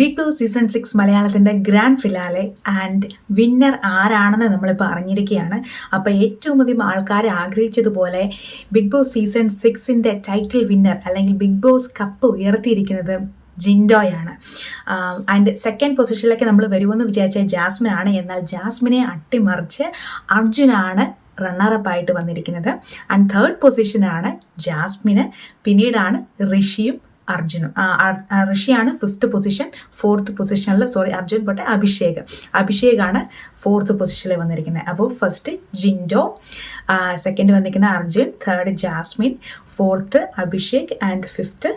Big Boss season six മലയാളത്തിന്റെ grand finale and winner ആരാണെന്ന് നമ്മളിപ്പോൾ അറിഞ്ഞിരിക്കുകയാണ്. അപ്പോൾ ഏറ്റവും അധികം ആൾക്കാർ ആഗ്രഹിച്ചതുപോലെ ബിഗ് ബോസ് സീസൺ സിക്സിന്റെ ടൈറ്റിൽ വിന്നർ അല്ലെങ്കിൽ ബിഗ് ബോസ് കപ്പ് ഉയർത്തിയിരിക്കുന്നത് ജിൻഡോയാണ്. ആൻഡ് സെക്കൻഡ് പൊസിഷനിലേക്ക് നമ്മൾ വരുമെന്ന് വിചാരിച്ച ജാസ്മിൻ ആണ് എന്നാൽ ജാസ്മിനെ അട്ടിമറിച്ച് അർജുനാണ് റണ്ണറപ്പ് ആയിട്ട് വന്നിരിക്കുന്നത്. ആൻഡ് തേർഡ് പൊസിഷനാണ് ജാസ്മിന്. പിന്നീടാണ് ഋഷിയും അർജുനും. ഋഷിയാണ് ഫിഫ്ത്ത് പൊസിഷൻ ഫോർത്ത് പൊസിഷനിൽ സോറി അർജുൻ പോട്ടെ അഭിഷേക്. അഭിഷേകാണ് ഫോർത്ത് പൊസിഷനിൽ വന്നിരിക്കുന്നത് അപ്പോൾ ഫസ്റ്റ് ജിൻഡോ സെക്കൻഡ് വന്നിരിക്കുന്ന Arjun third Jasmin fourth Abhishek and fifth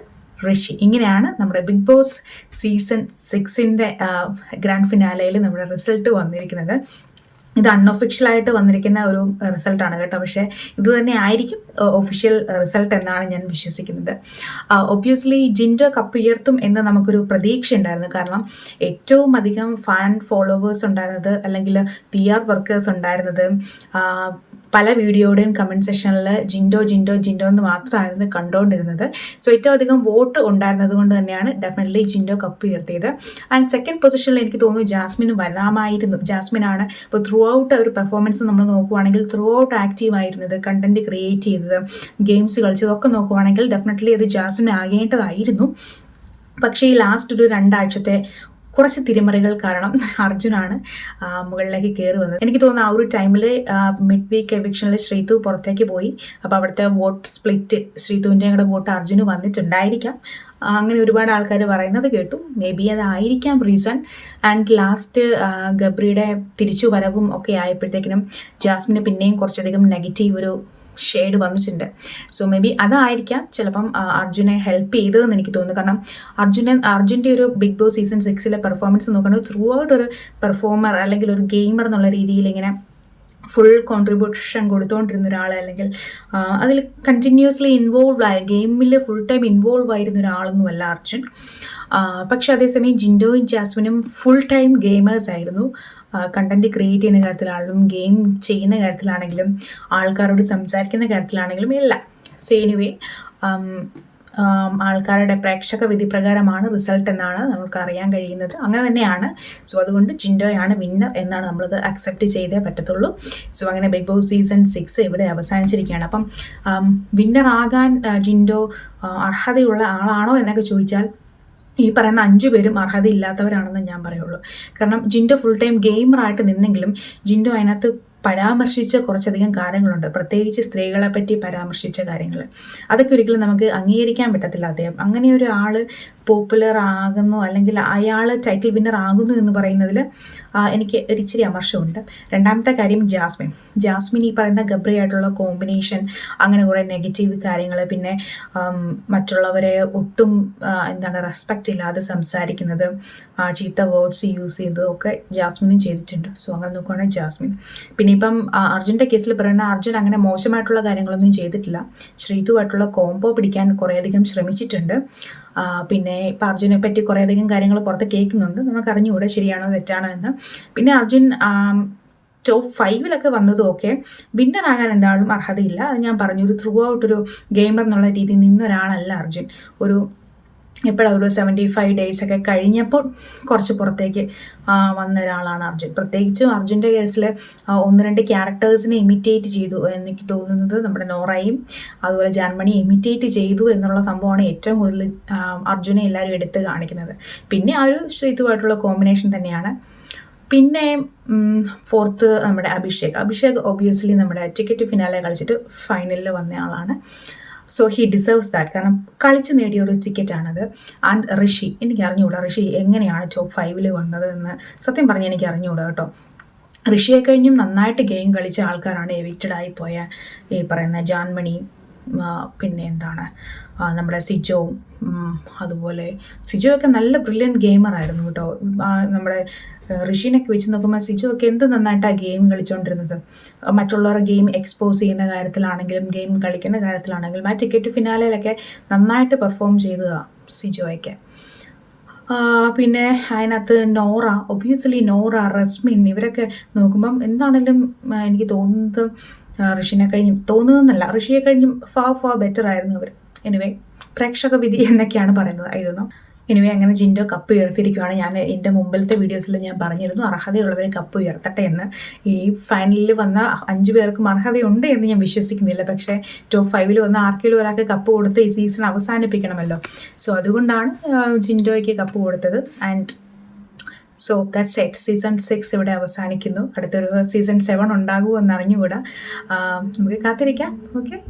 Rishi. ഇങ്ങനെയാണ് നമ്മുടെ ബിഗ് ബോസ് സീസൺ സിക്സിന്റെ ഗ്രാൻഡ് ഫിനാലയിൽ നമ്മുടെ റിസൾട്ട് വന്നിരിക്കുന്നത്. ഇത് അൺഒഫിഷ്യൽ ആയിട്ട് വന്നിരിക്കുന്ന ഒരു റിസൾട്ടാണ് കേട്ടോ. പക്ഷേ ഇത് തന്നെ ആയിരിക്കും ഒഫീഷ്യൽ റിസൾട്ട് എന്നാണ് ഞാൻ വിശ്വസിക്കുന്നത്. ഒബ്വിയസ്ലി ജിൻഡോ കപ്പ് ഉയർത്തും എന്ന് നമുക്കൊരു പ്രതീക്ഷ ഉണ്ടായിരുന്നു. കാരണം ഏറ്റവും അധികം ഫാൻ ഫോളോവേഴ്സ് ഉണ്ടായിരുന്നത് അല്ലെങ്കിൽ പി ആർ വർക്കേഴ്സ് ഉണ്ടായിരുന്നത് പല വീഡിയോയുടെയും കമന്റ് സെക്ഷനിൽ ജിൻഡോ ജിൻഡോ ജിൻഡോ എന്ന് മാത്രമായിരുന്നു കണ്ടുകൊണ്ടിരുന്നത്. സോ ഏറ്റവും അധികം വോട്ട് ഉണ്ടായിരുന്നത് കൊണ്ട് തന്നെയാണ് ഡെഫിനറ്റ്ലി ജിൻഡോ കപ്പ് ഉയർത്തിയത്. ആൻഡ് സെക്കൻഡ് പൊസിഷനിൽ എനിക്ക് തോന്നുന്നു ജാസ്മിന് വരാമായിരുന്നു. ജാസ്മിനാണ് ഇപ്പോൾ ത്രൂ ഔട്ട് ഒരു പെർഫോമൻസ് നമ്മൾ നോക്കുവാണെങ്കിൽ ത്രൂ ഔട്ട് ആക്റ്റീവ് ആയിരുന്നത് കണ്ടന്റ് ക്രിയേറ്റ് ചെയ്തത് ഗെയിംസ് കളിച്ചതൊക്കെ നോക്കുവാണെങ്കിൽ ഡെഫിനറ്റ്ലി അത് ജാസ്മിൻ ആകേണ്ടതായിരുന്നു പക്ഷേ ഈ ലാസ്റ്റ് ഒരു രണ്ടാഴ്ചത്തെ കുറച്ച് തിരിമറികൾ കാരണം അർജുനാണ് മുകളിലേക്ക് കയറി വന്നത്. എനിക്ക് തോന്നുന്നു ആ ഒരു ടൈമിൽ മിഡ് വീക്ക് എവിക്ഷനിൽ ശ്രീതു പുറത്തേക്ക് പോയി. അപ്പോൾ അവിടുത്തെ വോട്ട് സ്പ്ലിറ്റ് ശ്രീതുവിന്റെ കൂടെ വോട്ട് അർജുന് വന്നിട്ടുണ്ടായിരിക്കാം. അങ്ങനെ ഒരുപാട് ആൾക്കാർ പറയുന്നത് കേട്ടു. മേ ബി അതായിരിക്കാം റീസൺ ആൻഡ് ലാസ്റ്റ് ഗബ്രിയുടെ തിരിച്ചു വരവും ഒക്കെ ആയപ്പോഴത്തേക്കിനും ജാസ്മിന് പിന്നെയും കുറച്ചധികം നെഗറ്റീവ് ഒരു ഷെയ്ഡ് വന്നിട്ടുണ്ട്. സോ മേ ബി അതായിരിക്കാം ചിലപ്പം അർജുനെ ഹെൽപ്പ് ചെയ്തതെന്ന് എനിക്ക് തോന്നുന്നു. കാരണം അർജുനെ അർജുന്റെ ഒരു ബിഗ് ബോസ് സീസൺ സിക്സിലെ പെർഫോമൻസ് നോക്കുന്നത് ത്രൂ ഔട്ട് ഒരു പെർഫോമർ അല്ലെങ്കിൽ ഒരു ഗെയിമർ എന്നുള്ള രീതിയിൽ ഇങ്ങനെ ഫുൾ കോൺട്രിബ്യൂഷൻ കൊടുത്തുകൊണ്ടിരുന്ന ഒരാൾ അല്ലെങ്കിൽ അതിൽ കണ്ടിന്യൂസ്ലി ഇൻവോൾവ് ആയ ഗെയിമിൽ ഫുൾ ടൈം ഇൻവോൾവ് ആയിരുന്ന ഒരാളൊന്നുമല്ല അർജുൻ. പക്ഷെ അതേസമയം ജിൻഡോയും ജാസ്മിനും ഫുൾ ടൈം ഗെയിമേഴ്സ് ആയിരുന്നു. കണ്ടന്റ് ക്രിയേറ്റ് ചെയ്യുന്ന കാര്യത്തിലാണെങ്കിലും ഗെയിം ചെയ്യുന്ന കാര്യത്തിലാണെങ്കിലും ആൾക്കാരോട് സംസാരിക്കുന്ന കാര്യത്തിലാണെങ്കിലും ഇല്ല. സോ എനിവേ ആൾക്കാരുടെ പ്രേക്ഷക വിധി പ്രകാരമാണ് റിസൾട്ട് എന്നാണ് നമുക്ക് അറിയാൻ കഴിയുന്നത്. അങ്ങനെ തന്നെയാണ്. സോ അതുകൊണ്ട് ചിൻഡോയാണ് വിന്നർ എന്നാണ് നമ്മളത് അക്സെപ്റ്റ് ചെയ്തേ പറ്റത്തുള്ളൂ. സോ അങ്ങനെ ബിഗ് ബോസ് സീസൺ സിക്സ് ഇവിടെ അവസാനിച്ചിരിക്കുകയാണ്. അപ്പം വിന്നർ ആകാൻ ചിൻഡോ അർഹതയുള്ള ആളാണോ എന്നൊക്കെ ചോദിച്ചാൽ ഈ പറയുന്ന അഞ്ചു പേരും അർഹതയില്ലാത്തവരാണെന്ന് ഞാൻ പറയുള്ളൂ. കാരണം ജിൻഡോ ഫുൾ ടൈം ഗെയിമറായിട്ട് നിന്നെങ്കിലും ജിൻഡോ അതിനകത്ത് പരാമർശിച്ച കുറച്ചധികം കാര്യങ്ങളുണ്ട്. പ്രത്യേകിച്ച് സ്ത്രീകളെ പറ്റി പരാമർശിച്ച കാര്യങ്ങൾ അതൊക്കെ ഒരിക്കലും നമുക്ക് അംഗീകരിക്കാൻ പറ്റത്തില്ല അദ്ദേഹം. അങ്ങനെ ഒരു ആൾ പോപ്പുലർ ആകുന്നു അല്ലെങ്കിൽ അയാൾ ടൈറ്റിൽ വിന്നർ ആകുന്നു എന്ന് പറയുന്നതിൽ എനിക്ക് ഒരു ഇച്ചിരി അമർഷമുണ്ട്. രണ്ടാമത്തെ കാര്യം ജാസ്മിൻ. ജാസ്മിൻ ഈ പറയുന്ന ഗബ്രിയായിട്ടുള്ള കോമ്പിനേഷൻ അങ്ങനെ കുറേ നെഗറ്റീവ് കാര്യങ്ങൾ പിന്നെ മറ്റുള്ളവരെ ഒട്ടും എന്താണ് റെസ്പെക്റ്റ് ഇല്ലാതെ സംസാരിക്കുന്നത് ചീത്ത വേർഡ്സ് യൂസ് ചെയ്തതും ഒക്കെ ജാസ്മിനും ചെയ്തിട്ടുണ്ട്. സോ അങ്ങനെ നോക്കുകയാണെങ്കിൽ ജാസ്മിൻ. പിന്നെ ഇപ്പം അർജുന്റെ കേസിൽ പറയുന്ന അർജുൻ അങ്ങനെ മോശമായിട്ടുള്ള കാര്യങ്ങളൊന്നും ചെയ്തിട്ടില്ല. ശ്രീതുവായിട്ടുള്ള കോംബോ പിടിക്കാൻ കുറേയധികം ശ്രമിച്ചിട്ടുണ്ട്. പിന്നെ ഇപ്പം അർജുനെ പറ്റി കുറേയധികം കാര്യങ്ങൾ പുറത്ത് കേൾക്കുന്നുണ്ട്. നമുക്ക് അറിഞ്ഞുകൂടെ ശരിയാണോ തെറ്റാണോ എന്ന്. പിന്നെ അർജുൻ ടോപ്പ് ഫൈവിലൊക്കെ വന്നതും ഒക്കെ വിന്നറാകാൻ എന്തായാലും അർഹതയില്ല. അത് ഞാൻ പറഞ്ഞു ഒരു ത്രൂ ഔട്ട് ഒരു ഗെയിമർ എന്നുള്ള രീതിയിൽ നിന്നൊരാളല്ല അർജുൻ. ഒരു എപ്പോഴാണ് ഒരു സെവന്റി ഫൈവ് ഡേയ്സ് ഒക്കെ കഴിഞ്ഞപ്പോൾ കുറച്ച് പുറത്തേക്ക് വന്ന ഒരാളാണ് അർജുൻ. പ്രത്യേകിച്ചും അർജുന്റെ കേസിൽ ഒന്ന് രണ്ട് ക്യാരക്ടേഴ്സിനെ ഇമിറ്റേറ്റ് ചെയ്തു എനിക്ക് തോന്നുന്നത് നമ്മുടെ നോറയും അതുപോലെ ജർമ്മനി ഇമിറ്റേറ്റ് ചെയ്തു എന്നുള്ള സംഭവമാണ് ഏറ്റവും കൂടുതൽ അർജുനെ എല്ലാവരും എടുത്ത് കാണിക്കുന്നത്. പിന്നെ ആ ഒരു ശ്രീതുമായിട്ടുള്ള കോമ്പിനേഷൻ തന്നെയാണ്. പിന്നെ ഫോർത്ത് നമ്മുടെ അഭിഷേക്. അഭിഷേക് ഒബിയസ്ലി നമ്മുടെ ടിക്കറ്റ് ഫിനാലെ കളിച്ചിട്ട് ഫൈനലിൽ വന്ന ആളാണ്. സോ ഹി ഡിസേർവ്സ് ദാറ്റ് കാരണം കളിച്ച് നേടിയ ഒരു ടിക്കറ്റാണത് ആൻഡ് ഋഷി എനിക്ക് അറിഞ്ഞുകൂടാ ഋഷി എങ്ങനെയാണ് ടോപ്പ് ഫൈവിൽ വന്നത് എന്ന് സത്യം പറഞ്ഞ് എനിക്ക് അറിഞ്ഞുകൂടാ കേട്ടോ. ഋഷിയെ കഴിഞ്ഞും നന്നായിട്ട് ഗെയിം കളിച്ച ആൾക്കാരാണ് എവിക്റ്റഡ് പോയ ഈ പറയുന്ന ജാൻമണി പിന്നെ എന്താണ്? നമ്മുടെ സിജോവും അതുപോലെ സിജോ ഒക്കെ നല്ല ബ്രില്യൻ ഗെയിമറായിരുന്നു കേട്ടോ. നമ്മുടെ ഋഷീനൊക്കെ വെച്ച് നോക്കുമ്പോൾ സിജോ ഒക്കെ എന്ത് നന്നായിട്ടാണ് ഗെയിം കളിച്ചുകൊണ്ടിരുന്നത് മറ്റുള്ളവരെ മറ്റുള്ളവരുടെ ഗെയിം എക്സ്പോസ് ചെയ്യുന്ന കാര്യത്തിലാണെങ്കിലും ഗെയിം കളിക്കുന്ന കാര്യത്തിലാണെങ്കിലും ആ ടിക്കറ്റ് ഫിനാലയിലൊക്കെ നന്നായിട്ട് പെർഫോം ചെയ്തതാണ് സിജോയൊക്കെ. പിന്നെ അതിനകത്ത് നോറ ഒബ്വിയസ്ലി നോറ റസ്മിൻ ഇവരൊക്കെ നോക്കുമ്പം എന്താണെങ്കിലും എനിക്ക് തോന്നുന്നത് ഋഷിനെ കഴിഞ്ഞും തോന്നുന്നതല്ല. ഋഷിയെ കഴിഞ്ഞും ഫാ ഫാ ബെറ്റർ ആയിരുന്നു അവർ എനിവേ പ്രേക്ഷക വിധി എന്നൊക്കെയാണ് പറയുന്നത്. ആയിരുന്നു എനിവേ അങ്ങനെ ജിൻഡോ കപ്പ് ഉയർത്തിയിരിക്കുകയാണ് ഞാൻ എന്റെ മുമ്പിലത്തെ വീഡിയോസിൽ ഞാൻ പറഞ്ഞിരുന്നു അർഹതയുള്ളവർ കപ്പ് ഉയർത്തട്ടെ എന്ന്. ഈ ഫൈനലിൽ വന്ന അഞ്ച് പേർക്കും അർഹതയുണ്ട് എന്ന് ഞാൻ വിശ്വസിക്കുന്നില്ല. പക്ഷേ ടോപ്പ് ഫൈവിൽ വന്ന ആർക്കെങ്കിലും ഒരാൾക്ക് കപ്പ് കൊടുത്ത് ഈ സീസൺ അവസാനിപ്പിക്കണമല്ലോ. സോ അതുകൊണ്ടാണ് ജിൻഡോയ്ക്ക് കപ്പ് കൊടുത്തത്. And so that's it season six ഇവിടെ അവസാനിക്കുന്നു. അടുത്തൊരു സീസൺ സെവൻ ഉണ്ടാകുമോ എന്ന് അറിഞ്ഞുകൂടാ നമുക്ക് കാത്തിരിക്കാം. ഓക്കെ